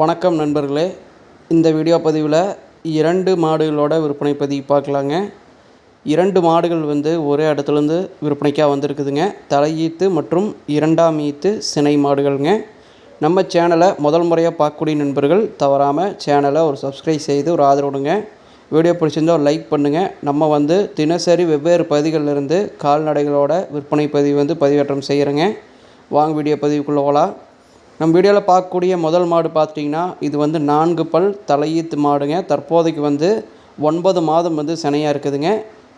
வணக்கம் நண்பர்களே. இந்த வீடியோ பதிவில் இரண்டு மாடுகளோட விற்பனை பதிவு பார்க்கலாங்க. இரண்டு மாடுகள் வந்து ஒரே இடத்துலேருந்து விற்பனைக்காக வந்திருக்குதுங்க. தலையீத்து மற்றும் இரண்டாம் ஈத்து சினை மாடுகள்ங்க. நம்ம சேனலை முதல் முறையாக பார்க்கக்கூடிய நண்பர்கள் தவறாமல் சேனலை ஒரு சப்ஸ்கிரைப் செய்து ஒரு ஆதரவுடுங்க வீடியோ பிடிச்சிருந்தா ஒரு லைக் பண்ணுங்கள் நம்ம வந்து தினசரி வெவ்வேறு பகுதிகளிலிருந்து கால்நடைகளோட விற்பனை பதிவு வந்து பதிவேற்றம் செய்கிறேங்க வாங்க வீடியோ பதிவுக்குள்ளே போகலாம். நம்ம வீடியோவில் பார்க்கக்கூடிய முதல் மாடு பார்த்துட்டிங்கன்னா இது வந்து நான்கு பல் தலையீத்து மாடுங்க. தற்போதைக்கு வந்து ஒன்பது மாதம் வந்து சினையாக இருக்குதுங்க.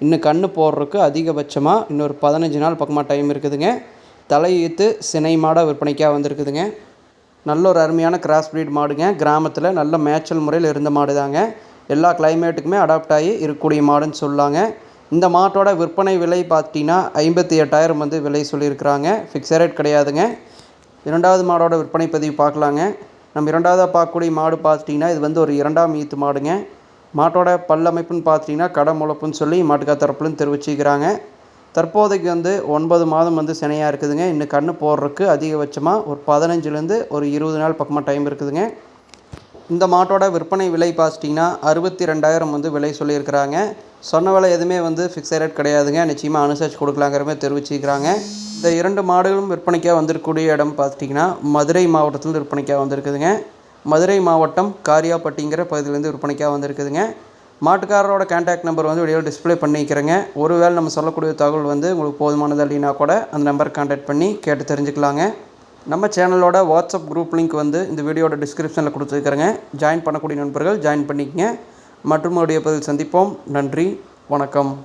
இன்னும் கண் போடுறதுக்கு அதிகபட்சமாக இன்னொரு பதினஞ்சு நாள் பக்கமாக டைம் இருக்குதுங்க. தலையீத்து சினை மாடாக விற்பனைக்காக வந்திருக்குதுங்க. நல்ல ஒரு அருமையான கிராஸ் ப்ரீட் மாடுங்க. கிராமத்தில் நல்ல மேய்ச்சல் முறையில் இருந்த மாடு தாங்க எல்லா கிளைமேட்டுக்குமே அடாப்ட் ஆகி இருக்கக்கூடிய மாடுன்னு சொல்லாங்க. இந்த மாட்டோட விற்பனை விலை பார்த்தீங்கன்னா ஐம்பத்தி எட்டாயிரம் வந்து விலை சொல்லியிருக்கிறாங்க. ஃபிக்ஸட் ரேட் கிடையாதுங்க. இரண்டாவது மாடோட விற்பனை பதிவு பார்க்கலாங்க. நம்ம இரண்டாவதாக பார்க்கக்கூடிய மாடு பார்த்துட்டிங்கன்னா இது வந்து ஒரு இரண்டாம் ஈத்து மாடுங்க. மாட்டோட பல்லமைப்புன்னு பார்த்துட்டிங்கன்னா கடை முளப்புன்னு சொல்லி மாட்டுக்கா தரப்புலன்னு தெரிவிச்சிக்கிறாங்க. தற்போதைக்கு வந்து ஒன்பது மாதம் வந்து சினையாக இருக்குதுங்க. இன்னும் கன்று போடுறதுக்கு அதிகபட்சமாக ஒரு பதினஞ்சுலேருந்து ஒரு இருபது நாள் பக்கமாக டைம் இருக்குதுங்க. இந்த மாட்டோட விற்பனை விலை பார்த்துட்டிங்கன்னா அறுபத்தி ரெண்டாயிரம் வந்து விலை சொல்லியிருக்கிறாங்க. சொன்ன விலை எதுவுமே வந்து ஃபிக்ஸட் ரேட் கிடையாதுங்க. நிச்சயமாக அனுசரித்து கொடுக்கலாங்கிற மாதிரி தெரிவிச்சிருக்கிறாங்க. இந்த இரண்டு மாடுகளும் விற்பனைக்காக வந்திருக்கக்கூடிய இடம் பார்த்துட்டிங்கன்னா மதுரை மாவட்டத்தில் விற்பனைக்காக வந்திருக்குதுங்க. மதுரை மாவட்டம் காரியாப்பட்டிங்கிற பகுதியிலேருந்து விற்பனைக்காக வந்திருக்குதுங்க. மாட்டுக்காரரோட கான்டாக்ட் நம்பர் வந்து வீடியோ டிஸ்பிளே பண்ணிக்கிறேங்க. ஒருவேளை நம்ம சொல்லக்கூடிய தகவல் வந்து உங்களுக்கு போதுமானது அப்படின்னா கூட அந்த நம்பர் கான்டாக்ட் பண்ணி கேட்டு தெரிஞ்சுக்கலாங்க. நம்ம சேனலோட வாட்ஸ்அப் குரூப் லிங்க் வந்து இந்த வீடியோட டிஸ்கிரிப்ஷனில் கொடுத்துருக்குறேங்க. ஜாயின் பண்ணக்கூடிய நண்பர்கள் ஜாயின் பண்ணிக்கங்க. மற்றும் வீடியோ பதில் சந்திப்போம். நன்றி. வணக்கம்.